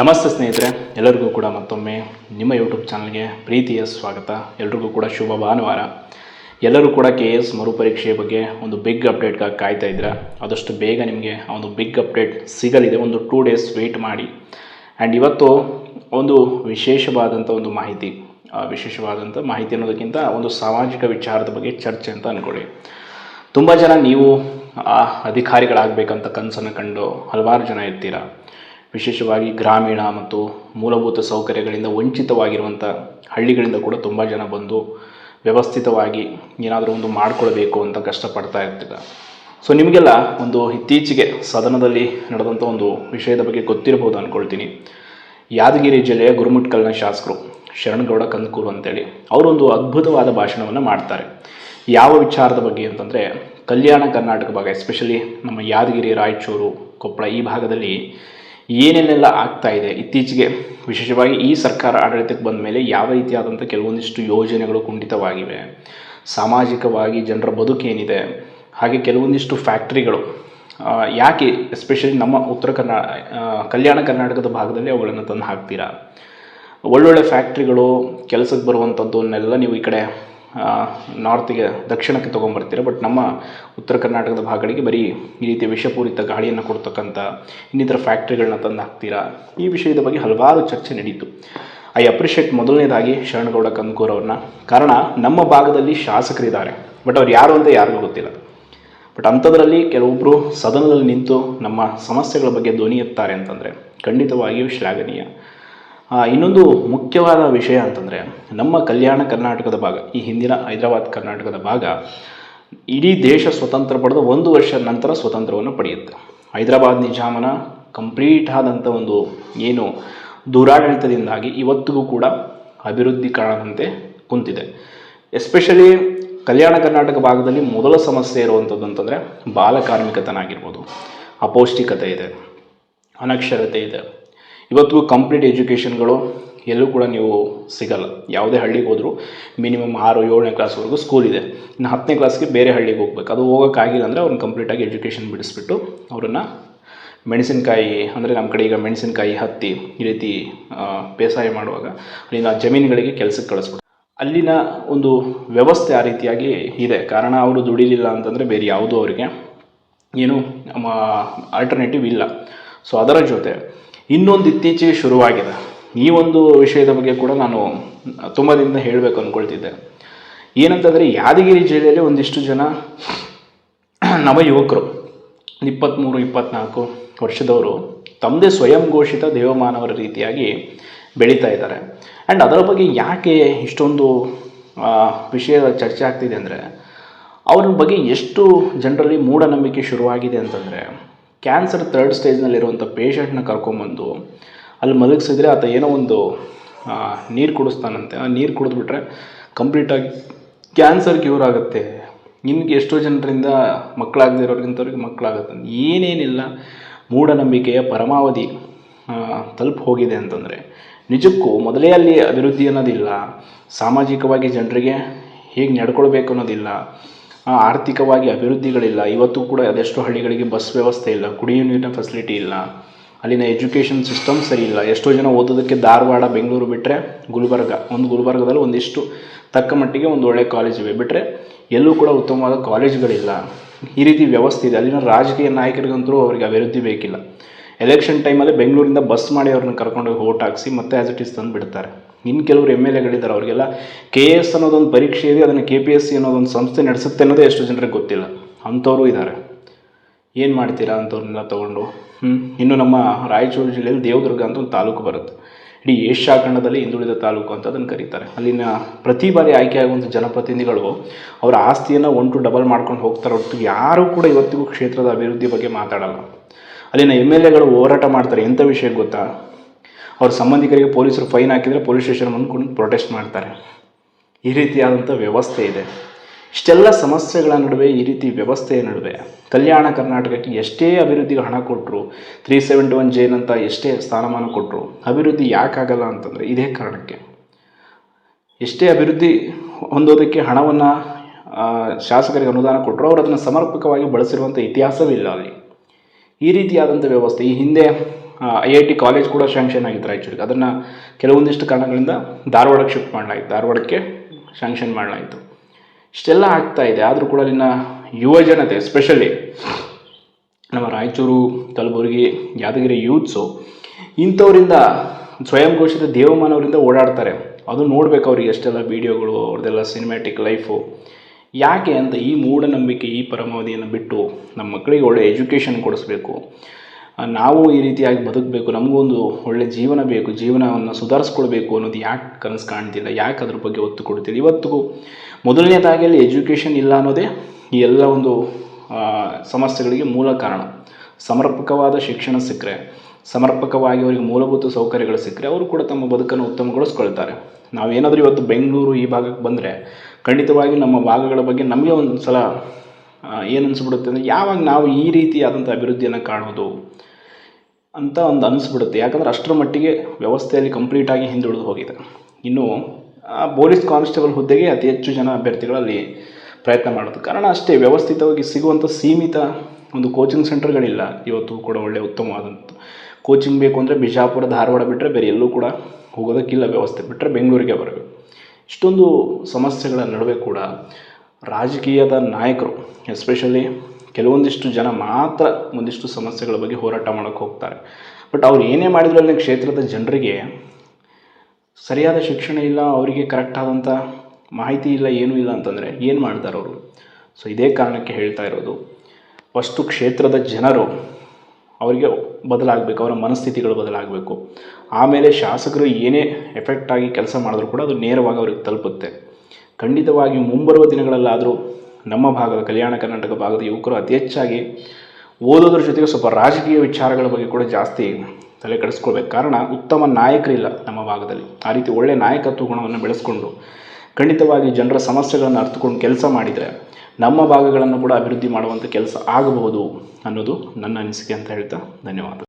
ನಮಸ್ತೆ ಸ್ನೇಹಿತರೆ, ಎಲ್ಲರಿಗೂ ಕೂಡ ಮತ್ತೊಮ್ಮೆ ನಿಮ್ಮ ಯೂಟ್ಯೂಬ್ ಚಾನಲ್ಗೆ ಪ್ರೀತಿಯ ಸ್ವಾಗತ. ಎಲ್ರಿಗೂ ಕೂಡ ಶುಭ ಭಾನುವಾರ. ಎಲ್ಲರೂ ಕೂಡ ಕೆ ಎಸ್ ಮರುಪರೀಕ್ಷೆಯ ಬಗ್ಗೆ ಒಂದು ಬಿಗ್ ಅಪ್ಡೇಟ್ಗಾಗಿ ಕಾಯ್ತಾ ಇದ್ದೀರಾ? ಆದಷ್ಟು ಬೇಗ ನಿಮಗೆ ಆ ಒಂದು ಬಿಗ್ ಅಪ್ಡೇಟ್ ಸಿಗಲಿದೆ. ಒಂದು ಟೂ ಡೇಸ್ ವೆಯ್ಟ್ ಮಾಡಿ. ಆ್ಯಂಡ್ ಇವತ್ತು ಒಂದು ವಿಶೇಷವಾದಂಥ ಒಂದು ಮಾಹಿತಿ. ವಿಶೇಷವಾದಂಥ ಮಾಹಿತಿ ಅನ್ನೋದಕ್ಕಿಂತ ಒಂದು ಸಾಮಾಜಿಕ ವಿಚಾರದ ಬಗ್ಗೆ ಚರ್ಚೆ ಅಂತ ಅಂದ್ಕೊಳ್ಳಿ ತುಂಬ ಜನ ನೀವು ಅಧಿಕಾರಿಗಳಾಗಬೇಕಂತ ಕನಸನ್ನು ಕಂಡು ಹಲವಾರು ಜನ ಇರ್ತೀರ? ವಿಶೇಷವಾಗಿ ಗ್ರಾಮೀಣ ಮತ್ತು ಮೂಲಭೂತ ಸೌಕರ್ಯಗಳಿಂದ ವಂಚಿತವಾಗಿರುವಂಥ ಹಳ್ಳಿಗಳಿಂದ ಕೂಡ ತುಂಬ ಜನ ಬಂದು ವ್ಯವಸ್ಥಿತವಾಗಿ ಏನಾದರೂ ಒಂದು ಮಾಡಿಕೊಳ್ಬೇಕು ಅಂತ ಕಷ್ಟಪಡ್ತಾ ಇರ್ತೀರ. ಸೊ ನಿಮಗೆಲ್ಲ ಒಂದು ಇತ್ತೀಚೆಗೆ ಸದನದಲ್ಲಿ ನಡೆದಂಥ ಒಂದು ವಿಷಯದ ಬಗ್ಗೆ ಗೊತ್ತಿರಬಹುದು ಅಂದ್ಕೊಳ್ತೀನಿ ಯಾದಗಿರಿ ಜಿಲ್ಲೆಯ ಗುರುಮುಟ್ಕಲ್ನ ಶಾಸಕರು ಶರಣಗೌಡ ಕಂದಕೂರು ಅಂತೇಳಿ ಅವರೊಂದು ಅದ್ಭುತವಾದ ಭಾಷಣವನ್ನು ಮಾಡ್ತಾರೆ. ಯಾವ ವಿಚಾರದ ಬಗ್ಗೆ ಅಂತಂದರೆ, ಕಲ್ಯಾಣ ಕರ್ನಾಟಕ ಭಾಗ ಎಸ್ಪೆಷಲಿ ನಮ್ಮ ಯಾದಗಿರಿ, ರಾಯಚೂರು, ಕೊಪ್ಪಳ ಈ ಭಾಗದಲ್ಲಿ ಏನೇನೆಲ್ಲ ಆಗ್ತಾ ಇದೆ? ಇತ್ತೀಚೆಗೆ ವಿಶೇಷವಾಗಿ ಈ ಸರ್ಕಾರ ಆಡಳಿತಕ್ಕೆ ಬಂದ ಮೇಲೆ ಯಾವ ರೀತಿಯಾದಂಥ ಕೆಲವೊಂದಿಷ್ಟು ಯೋಜನೆಗಳು ಕುಂಠಿತವಾಗಿವೆ? ಸಾಮಾಜಿಕವಾಗಿ ಜನರ ಬದುಕೇನಿದೆ ಹಾಗೆ ಕೆಲವೊಂದಿಷ್ಟು ಫ್ಯಾಕ್ಟ್ರಿಗಳು ಯಾಕೆ ಎಸ್ಪೆಷಲಿ ನಮ್ಮ ಉತ್ತರ ಕರ್ನಾ ಕಲ್ಯಾಣ ಕರ್ನಾಟಕದ ಭಾಗದಲ್ಲಿ ಅವುಗಳನ್ನು ತಂದು ಹಾಕ್ತೀರಾ? ಒಳ್ಳೊಳ್ಳೆ ಫ್ಯಾಕ್ಟ್ರಿಗಳು, ಕೆಲಸಕ್ಕೆ ಬರುವಂಥದ್ದನ್ನೆಲ್ಲ ನೀವು ಈ ಕಡೆ ನಾರ್ತಿಗೆ ದಕ್ಷಿಣಕ್ಕೆ ತೊಗೊಂಬರ್ತೀರ, ಬಟ್ ನಮ್ಮ ಉತ್ತರ ಕರ್ನಾಟಕದ ಭಾಗಗಳಿಗೆ ಬರೀ ಈ ರೀತಿ ವಿಷಪೂರಿತ ಗಾಳಿಯನ್ನು ಕೊಡ್ತಕ್ಕಂಥ ಇನ್ನಿತರ ಫ್ಯಾಕ್ಟ್ರಿಗಳನ್ನ ತಂದು ಹಾಕ್ತೀರಾ ಈ ವಿಷಯದ ಬಗ್ಗೆ ಹಲವಾರು ಚರ್ಚೆ ನಡೀತು. ಐ ಅಪ್ರಿಷಿಯೇಟ್ ಮೊದಲನೇದಾಗಿ ಶರಣಗೌಡ ಕಂದಕೂರ್ ಅವ್ರನ್ನ. ಕಾರಣ, ನಮ್ಮ ಭಾಗದಲ್ಲಿ ಶಾಸಕರಿದ್ದಾರೆ. ಬಟ್ ಅವ್ರು ಯಾರು ಅಂತ ಯಾರಿಗೂ ಗೊತ್ತಿಲ್ಲ. ಬಟ್ ಅಂಥದ್ರಲ್ಲಿ ಕೆಲವೊಬ್ಬರು ಸದನದಲ್ಲಿ ನಿಂತು ನಮ್ಮ ಸಮಸ್ಯೆಗಳ ಬಗ್ಗೆ ಧ್ವನಿ ಎತ್ತಾರೆ ಅಂತಂದರೆ ಖಂಡಿತವಾಗಿಯೂ ಶ್ಲಾಘನೀಯ. ಇನ್ನೊಂದು ಮುಖ್ಯವಾದ ವಿಷಯ ಅಂತಂದರೆ ನಮ್ಮ ಕಲ್ಯಾಣ ಕರ್ನಾಟಕದ ಭಾಗ, ಈ ಹಿಂದಿನ ಹೈದರಾಬಾದ್ ಕರ್ನಾಟಕದ ಭಾಗ, ಇಡೀ ದೇಶ ಸ್ವತಂತ್ರ ಪಡೆದ ಒಂದು ವರ್ಷ ನಂತರ ಸ್ವತಂತ್ರವನ್ನು ಪಡೆಯುತ್ತೆ. ಹೈದರಾಬಾದ್ ನಿಜಾಮನ ಕಂಪ್ಲೀಟ್ ಆದಂಥ ಒಂದು ಏನು ದುರಾಡಳಿತದಿಂದಾಗಿ ಇವತ್ತಿಗೂ ಕೂಡ ಅಭಿವೃದ್ಧಿ ಕಾಣದಂತೆ ಕುಂತಿದೆ. ಎಸ್ಪೆಷಲಿ ಕಲ್ಯಾಣ ಕರ್ನಾಟಕ ಭಾಗದಲ್ಲಿ ಮೊದಲ ಸಮಸ್ಯೆ ಇರುವಂಥದ್ದು ಅಂತಂದರೆ ಬಾಲಕಾರ್ಮಿಕತನ ಆಗಿರ್ಬೋದು. ಅಪೌಷ್ಟಿಕತೆ ಇದೆ, ಅನಕ್ಷರತೆ ಇದೆ. ಇವತ್ತಿಗೂ ಕಂಪ್ಲೀಟ್ ಎಜುಕೇಷನ್ಗಳು ಎಲ್ಲೂ ಕೂಡ ನೀವು ಸಿಗಲ್ಲ. ಯಾವುದೇ ಹಳ್ಳಿಗೆ ಹೋದರೂ ಮಿನಿಮಮ್ ಆರು, ಏಳನೇ ಕ್ಲಾಸ್ವರೆಗೂ ಸ್ಕೂಲ್ ಇದೆ. ಇನ್ನು ಹತ್ತನೇ ಕ್ಲಾಸ್ಗೆ ಬೇರೆ ಹಳ್ಳಿಗೆ ಹೋಗ್ಬೇಕು. ಅದು ಹೋಗೋಕ್ಕಾಗಿಲ್ಲ ಅಂದರೆ ಅವ್ರನ್ನ ಕಂಪ್ಲೀಟಾಗಿ ಎಜುಕೇಷನ್ ಬಿಡಿಸ್ಬಿಟ್ಟು ಅವರನ್ನು ಮೆಣಸಿನಕಾಯಿ ಅಂದರೆ ನಮ್ಮ ಕಡೆ ಈಗ ಮೆಣಸಿನಕಾಯಿ, ಹತ್ತಿ ಈ ರೀತಿ ಬೇಸಾಯ ಮಾಡುವಾಗ ಅಲ್ಲಿನ ಜಮೀನುಗಳಿಗೆ ಕೆಲಸಕ್ಕೆ ಕಳಿಸ್ಬಿಟ್ಟು. ಅಲ್ಲಿನ ಒಂದು ವ್ಯವಸ್ಥೆ ಆ ರೀತಿಯಾಗಿ ಇದೆ. ಕಾರಣ ಅವರು ದುಡಿಲಿಲ್ಲ ಅಂತಂದರೆ ಬೇರೆ ಯಾವುದೂ ಅವರಿಗೆ ಏನು ಆಲ್ಟರ್ನೇಟಿವ್ ಇಲ್ಲ. ಸೊ ಅದರ ಜೊತೆ ಇನ್ನೊಂದು ಇತ್ತೀಚೆಗೆ ಶುರುವಾಗಿದೆ. ಈ ಒಂದು ವಿಷಯದ ಬಗ್ಗೆ ಕೂಡ ನಾನು ತುಂಬ ದಿನದಿಂದ ಹೇಳಬೇಕು ಅಂದ್ಕೊಳ್ತಿದ್ದೆ ಏನಂತಂದರೆ, ಯಾದಗಿರಿ ಜಿಲ್ಲೆಯಲ್ಲಿ ಒಂದಿಷ್ಟು ಜನ ನವ ಯುವಕರು ಇಪ್ಪತ್ತ್ಮೂರು ಇಪ್ಪತ್ತ್ನಾಲ್ಕು ವರ್ಷದವರು ತಮ್ಮದೇ ಸ್ವಯಂ ಘೋಷಿತ ದೇವಮಾನವರ ರೀತಿಯಾಗಿ ಬೆಳೀತಾ ಇದ್ದಾರೆ. ಆ್ಯಂಡ್ ಅದರ ಬಗ್ಗೆ ಯಾಕೆ ಇಷ್ಟೊಂದು ವಿಷಯ ಚರ್ಚೆ ಆಗ್ತಿದೆ ಅಂದರೆ, ಅವ್ರ ಬಗ್ಗೆ ಎಷ್ಟು ಜನರಲ್ಲಿ ಮೂಢನಂಬಿಕೆ ಶುರುವಾಗಿದೆ ಅಂತಂದರೆ, ಕ್ಯಾನ್ಸರ್ ಥರ್ಡ್ ಸ್ಟೇಜ್ನಲ್ಲಿರುವಂಥ ಪೇಷಂಟ್ನ ಕರ್ಕೊಂಬಂದು ಅಲ್ಲಿ ಮಲಗಿಸಿದ್ರೆ ಆತ ಏನೋ ಒಂದು ನೀರು ಕುಡಿಸ್ತಾನಂತೆ. ಆ ನೀರು ಕುಡಿದ್ಬಿಟ್ರೆ ಕಂಪ್ಲೀಟಾಗಿ ಕ್ಯಾನ್ಸರ್ ಕ್ಯೂರ್ ಆಗುತ್ತೆ. ನಿಮ್ಗೆ ಎಷ್ಟೋ ಜನರಿಂದ ಮಕ್ಕಳಾಗದಿರೋರ್ಗಿಂತವ್ರಿಗೆ ಮಕ್ಕಳಾಗುತ್ತೆ. ಏನೇನಿಲ್ಲ, ಮೂಢನಂಬಿಕೆಯ ಪರಮಾವಧಿ ತಲುಪಿ ಹೋಗಿದೆ ಅಂತಂದರೆ. ನಿಜಕ್ಕೂ ಮೊದಲೇ ಅಲ್ಲಿ ಅಭಿವೃದ್ಧಿ ಅನ್ನೋದಿಲ್ಲ, ಸಾಮಾಜಿಕವಾಗಿ ಜನರಿಗೆ ಹೇಗೆ ನಡ್ಕೊಳ್ಬೇಕು ಅನ್ನೋದಿಲ್ಲ ಆರ್ಥಿಕವಾಗಿ ಅಭಿವೃದ್ಧಿಗಳಿಲ್ಲ. ಇವತ್ತು ಕೂಡ ಅದೆಷ್ಟೋ ಹಳ್ಳಿಗಳಿಗೆ ಬಸ್ ವ್ಯವಸ್ಥೆ ಇಲ್ಲ ಕುಡಿಯುವ ನೀರಿನ ಫೆಸಿಲಿಟಿ ಇಲ್ಲ. ಅಲ್ಲಿನ ಎಜುಕೇಷನ್ ಸಿಸ್ಟಮ್ ಸರಿ ಇಲ್ಲ. ಎಷ್ಟೋ ಜನ ಓದೋದಕ್ಕೆ ಧಾರವಾಡ, ಬೆಂಗಳೂರು ಬಿಟ್ಟರೆ ಗುಲ್ಬರ್ಗ. ಒಂದು ಗುಲ್ಬರ್ಗದಲ್ಲಿ ಒಂದಿಷ್ಟು ತಕ್ಕ ಮಟ್ಟಿಗೆ ಒಂದು ಒಳ್ಳೆ ಕಾಲೇಜ್ ಇವೆ. ಬಿಟ್ಟರೆ ಎಲ್ಲೂ ಕೂಡ ಉತ್ತಮವಾದ ಕಾಲೇಜ್ಗಳಿಲ್ಲ ಈ ರೀತಿ ವ್ಯವಸ್ಥೆ ಇದೆ. ಅಲ್ಲಿನ ರಾಜಕೀಯ ನಾಯಕರಿಗಂತರೂ ಅವರಿಗೆ ಅಭಿವೃದ್ಧಿ ಬೇಕಿಲ್ಲ. ಎಲೆಕ್ಷನ್ ಟೈಮಲ್ಲಿ ಬೆಂಗಳೂರಿಂದ ಬಸ್ ಮಾಡಿ ಅವ್ರನ್ನ ಕರ್ಕೊಂಡೋಗಿ ಓಟ್ ಹಾಕಿಸಿ ಮತ್ತೆ ಆ್ಯಸ್ ಇಟ್ ಈಸ್ ತಂದು ಬಿಡ್ತಾರೆ. ಇನ್ನು ಕೆಲವರು ಎಂ ಎಲ್ ಎಗಳಿದ್ದಾರೆ ಅವರಿಗೆಲ್ಲ ಕೆ ಎ ಎಸ್ ಅನ್ನೋದೊಂದು ಪರೀಕ್ಷೆ ಇದೆ. ಅದನ್ನು ಕೆ ಪಿ ಎಸ್ ಸಿ ಅನ್ನೋದೊಂದು ಸಂಸ್ಥೆ ನಡೆಸುತ್ತೆ ಅನ್ನೋದೇ ಎಷ್ಟು ಜನರಿಗೆ ಗೊತ್ತಿಲ್ಲ. ಅಂಥವರು ಇದ್ದಾರೆ. ಏನು ಮಾಡ್ತೀರಾ ಅಂಥವ್ರನ್ನೆಲ್ಲ ತೊಗೊಂಡು ಇನ್ನು ನಮ್ಮ ರಾಯಚೂರು ಜಿಲ್ಲೆಯಲ್ಲಿ ದೇವದುರ್ಗ ಅಂತ ಒಂದು ತಾಲೂಕು ಬರುತ್ತೆ. ಇಡೀ ಏಷ್ಯಾ ಖಂಡದಲ್ಲಿ ಹಿಂದುಳಿದ ತಾಲೂಕು ಅಂತ ಅದನ್ನು ಕರೀತಾರೆ. ಅಲ್ಲಿನ ಪ್ರತಿ ಬಾರಿ ಆಯ್ಕೆಯಾಗುವಂಥ ಜನಪ್ರತಿನಿಧಿಗಳು ಅವರ ಆಸ್ತಿಯನ್ನು ಒನ್ ಟು ಡಬಲ್ ಮಾಡ್ಕೊಂಡು ಹೋಗ್ತಾರೆ ಹೊರತು ಯಾರೂ ಕೂಡ ಇವತ್ತಿಗೂ ಕ್ಷೇತ್ರದ ಅಭಿವೃದ್ಧಿ ಬಗ್ಗೆ ಮಾತಾಡಲ್ಲ. ಅಲ್ಲಿನ ಎಂ ಎಲ್ ಎಗಳು ಹೋರಾಟ ಮಾಡ್ತಾರೆ. ಎಂಥ ವಿಷಯ ಗೊತ್ತಾ? ಅವ್ರ ಸಂಬಂಧಿಕರಿಗೆ ಪೊಲೀಸರು ಫೈನ್ ಹಾಕಿದರೆ ಪೊಲೀಸ್ ಸ್ಟೇಷನ್ ಬಂದ್ಕೊಂಡು ಪ್ರೊಟೆಸ್ಟ್ ಮಾಡ್ತಾರೆ. ಈ ರೀತಿಯಾದಂಥ ವ್ಯವಸ್ಥೆ ಇದೆ. ಇಷ್ಟೆಲ್ಲ ಸಮಸ್ಯೆಗಳ ನಡುವೆ ಈ ರೀತಿ ವ್ಯವಸ್ಥೆಯ ನಡುವೆ ಕಲ್ಯಾಣ ಕರ್ನಾಟಕಕ್ಕೆ ಎಷ್ಟೇ ಅಭಿವೃದ್ಧಿಗೆ ಹಣ ಕೊಟ್ಟರು ತ್ರೀ ಸೆವೆಂಟಿ ಒನ್ ಜೇನ್ ಅಂತ ಎಷ್ಟೇ ಸ್ಥಾನಮಾನ ಕೊಟ್ಟರು ಅಭಿವೃದ್ಧಿ ಯಾಕಾಗಲ್ಲ ಅಂತಂದರೆ ಇದೇ ಕಾರಣಕ್ಕೆ. ಎಷ್ಟೇ ಅಭಿವೃದ್ಧಿ ಹೊಂದೋದಕ್ಕೆ ಹಣವನ್ನು ಶಾಸಕರಿಗೆ ಅನುದಾನ ಕೊಟ್ಟರು ಅವರು ಅದನ್ನು ಸಮರ್ಪಕವಾಗಿ ಬಳಸಿರುವಂಥ ಇತಿಹಾಸವಿಲ್ಲ ಅಲ್ಲಿ. ಈ ರೀತಿಯಾದಂಥ ವ್ಯವಸ್ಥೆ ಈ ಹಿಂದೆ ಐ ಐ ಟಿ ಕಾಲೇಜ್ ಕೂಡ ಶಾಂಕ್ಷನ್ ಆಗಿತ್ತು ರಾಯಚೂರಿಗೆ. ಅದನ್ನು ಕೆಲವೊಂದಿಷ್ಟು ಕಾರಣಗಳಿಂದ ಧಾರವಾಡಕ್ಕೆ ಶಿಫ್ಟ್ ಮಾಡಲಾಯಿತು. ಧಾರವಾಡಕ್ಕೆ ಶಾಂಕ್ಷನ್ ಮಾಡಲಾಯಿತು. ಇಷ್ಟೆಲ್ಲ ಆಗ್ತಾ ಇದೆ. ಆದರೂ ಕೂಡ ಅಲ್ಲಿನ ಯುವ ಜನತೆ ಎಸ್ಪೆಷಲಿ ನಮ್ಮ ರಾಯಚೂರು, ಕಲಬುರಗಿ, ಯಾದಗಿರಿ ಯೂತ್ಸು ಇಂಥವರಿಂದ ಸ್ವಯಂ ಘೋಷಿತ ದೇವಮಾನವರಿಂದ ಓಡಾಡ್ತಾರೆ. ಅದು ನೋಡ್ಬೇಕು ಅವ್ರಿಗೆ ಎಷ್ಟೆಲ್ಲ ವೀಡಿಯೋಗಳು, ಅವ್ರದ್ದೆಲ್ಲ ಸಿನಿಮ್ಯಾಟಿಕ್ ಲೈಫು ಯಾಕೆ ಅಂತ ಈ ಮೂಢನಂಬಿಕೆ, ಈ ಪರಮಾವಧಿಯನ್ನು ಬಿಟ್ಟು ನಮ್ಮ ಮಕ್ಕಳಿಗೆ ಒಳ್ಳೆ ಎಜುಕೇಷನ್ ಕೊಡಿಸ್ಬೇಕು. ನಾವು ಈ ರೀತಿಯಾಗಿ ಬದುಕಬೇಕು, ನಮಗೂ ಒಂದು ಒಳ್ಳೆ ಜೀವನ ಬೇಕು, ಜೀವನವನ್ನು ಸುಧಾರಿಸ್ಕೊಳ್ಬೇಕು ಅನ್ನೋದು ಯಾಕೆ ಕನಸು ಕಾಣ್ತಿಲ್ಲ, ಯಾಕೆ ಅದ್ರ ಬಗ್ಗೆ ಒತ್ತು ಕೊಡ್ತಿಲ್ಲ? ಇವತ್ತಿಗೂ ಮೊದಲನೇದಾಗಿ ಅಲ್ಲಿ ಎಜುಕೇಷನ್ ಇಲ್ಲ ಅನ್ನೋದೇ ಈ ಎಲ್ಲ ಒಂದು ಸಮಸ್ಯೆಗಳಿಗೆ ಮೂಲ ಕಾರಣ. ಸಮರ್ಪಕವಾದ ಶಿಕ್ಷಣ ಸಿಕ್ಕರೆ, ಸಮರ್ಪಕವಾಗಿ ಅವರಿಗೆ ಮೂಲಭೂತ ಸೌಕರ್ಯಗಳು ಸಿಕ್ಕರೆ ಅವರು ಕೂಡ ತಮ್ಮ ಬದುಕನ್ನು ಉತ್ತಮಗೊಳಿಸ್ಕೊಳ್ತಾರೆ. ನಾವೇನಾದರೂ ಇವತ್ತು ಬೆಂಗಳೂರು ಈ ಭಾಗಕ್ಕೆ ಬಂದರೆ ಖಂಡಿತವಾಗಿ ನಮ್ಮ ಭಾಗಗಳ ಬಗ್ಗೆ ನಮಗೆ ಒಂದು ಸಲ ಏನು ಅನಿಸ್ಬಿಡುತ್ತೆ ಅಂದರೆ ಯಾವಾಗ ನಾವು ಈ ರೀತಿಯಾದಂಥ ಅಭಿವೃದ್ಧಿಯನ್ನು ಕಾಣೋದು ಅಂತ ಒಂದು ಅನಿಸ್ಬಿಡುತ್ತೆ. ಯಾಕಂದರೆ ಅಷ್ಟರ ಮಟ್ಟಿಗೆ ವ್ಯವಸ್ಥೆಯಲ್ಲಿ ಕಂಪ್ಲೀಟಾಗಿ ಹಿಂದುಳಿದು ಹೋಗಿದೆ. ಇನ್ನು ಪೊಲೀಸ್ ಕಾನ್ಸ್ಟೇಬಲ್ ಹುದ್ದೆಗೆ ಅತಿ ಹೆಚ್ಚು ಜನ ಅಭ್ಯರ್ಥಿಗಳಲ್ಲಿ ಪ್ರಯತ್ನ ಮಾಡೋದು. ಕಾರಣ ಅಷ್ಟೇ, ವ್ಯವಸ್ಥಿತವಾಗಿ ಸಿಗುವಂಥ ಸೀಮಿತ ಒಂದು ಕೋಚಿಂಗ್ ಸೆಂಟರ್ಗಳಿಲ್ಲ ಇವತ್ತು ಕೂಡ ಒಳ್ಳೆಯ ಉತ್ತಮವಾದಂಥ ಕೋಚಿಂಗ್ ಬೇಕು ಅಂದರೆ ಬಿಜಾಪುರ ಧಾರವಾಡ ಬಿಟ್ಟರೆ ಬೇರೆ ಎಲ್ಲೂ ಕೂಡ ಹೋಗೋದಕ್ಕಿಲ್ಲ ವ್ಯವಸ್ಥೆ. ಬಿಟ್ಟರೆ ಬೆಂಗಳೂರಿಗೆ ಬರಬೇಕು. ಇಷ್ಟೊಂದು ಸಮಸ್ಯೆಗಳ ನಡುವೆ ಕೂಡ ರಾಜಕೀಯದ ನಾಯಕರು ಎಸ್ಪೆಷಲಿ ಕೆಲವೊಂದಿಷ್ಟು ಜನ ಮಾತ್ರ ಒಂದಿಷ್ಟು ಸಮಸ್ಯೆಗಳ ಬಗ್ಗೆ ಹೋರಾಟ ಮಾಡೋಕ್ಕೆ ಹೋಗ್ತಾರೆ. ಬಟ್ ಅವ್ರು ಏನೇ ಮಾಡಿದ್ರು ಅಲ್ಲಿ ಕ್ಷೇತ್ರದ ಜನರಿಗೆ ಸರಿಯಾದ ಶಿಕ್ಷಣ ಇಲ್ಲ, ಅವರಿಗೆ ಕರೆಕ್ಟಾದಂಥ ಮಾಹಿತಿ ಇಲ್ಲ, ಏನೂ ಇಲ್ಲ ಅಂತಂದರೆ ಏನು ಮಾಡ್ತಾರೆ ಅವರು? ಸೊ ಇದೇ ಕಾರಣಕ್ಕೆ ಹೇಳ್ತಾ ಇರೋದು. ವಸ್ತು ಕ್ಷೇತ್ರದ ಜನರು ಅವರಿಗೆ ಬದಲಾಗಬೇಕು, ಅವರ ಮನಸ್ಥಿತಿಗಳು ಬದಲಾಗಬೇಕು. ಆಮೇಲೆ ಶಾಸಕರು ಏನೇ ಎಫೆಕ್ಟ್ ಆಗಿ ಕೆಲಸ ಮಾಡಿದ್ರು ಕೂಡ ಅದು ನೇರವಾಗಿ ಅವ್ರಿಗೆ ತಲುಪುತ್ತೆ. ಖಂಡಿತವಾಗಿ ಮುಂಬರುವ ದಿನಗಳಲ್ಲಾದರೂ ನಮ್ಮ ಭಾಗದ ಕಲ್ಯಾಣ ಕರ್ನಾಟಕ ಭಾಗದ ಯುವಕರು ಅತಿ ಹೆಚ್ಚಾಗಿ ಓದೋದ್ರ ಜೊತೆಗೆ ಸ್ವಲ್ಪ ರಾಜಕೀಯ ವಿಚಾರಗಳ ಬಗ್ಗೆ ಕೂಡ ಜಾಸ್ತಿ ತಲೆ ಕೆಡಿಸ್ಕೊಳ್ಬೇಕು. ಕಾರಣ, ಉತ್ತಮ ನಾಯಕರಿಲ್ಲ ನಮ್ಮ ಭಾಗದಲ್ಲಿ. ಆ ರೀತಿ ಒಳ್ಳೆಯ ನಾಯಕತ್ವ ಗುಣವನ್ನು ಬೆಳೆಸ್ಕೊಂಡು, ಖಂಡಿತವಾಗಿ ಜನರ ಸಮಸ್ಯೆಗಳನ್ನು ಅರ್ಥಕೊಂಡು ಕೆಲಸ ಮಾಡಿದರೆ ನಮ್ಮ ಭಾಗಗಳನ್ನು ಕೂಡ ಅಭಿವೃದ್ಧಿ ಮಾಡುವಂಥ ಕೆಲಸ ಆಗಬಹುದು ಅನ್ನೋದು ನನ್ನ ಅನಿಸಿಕೆ ಅಂತ ಹೇಳ್ತಾ ಧನ್ಯವಾದ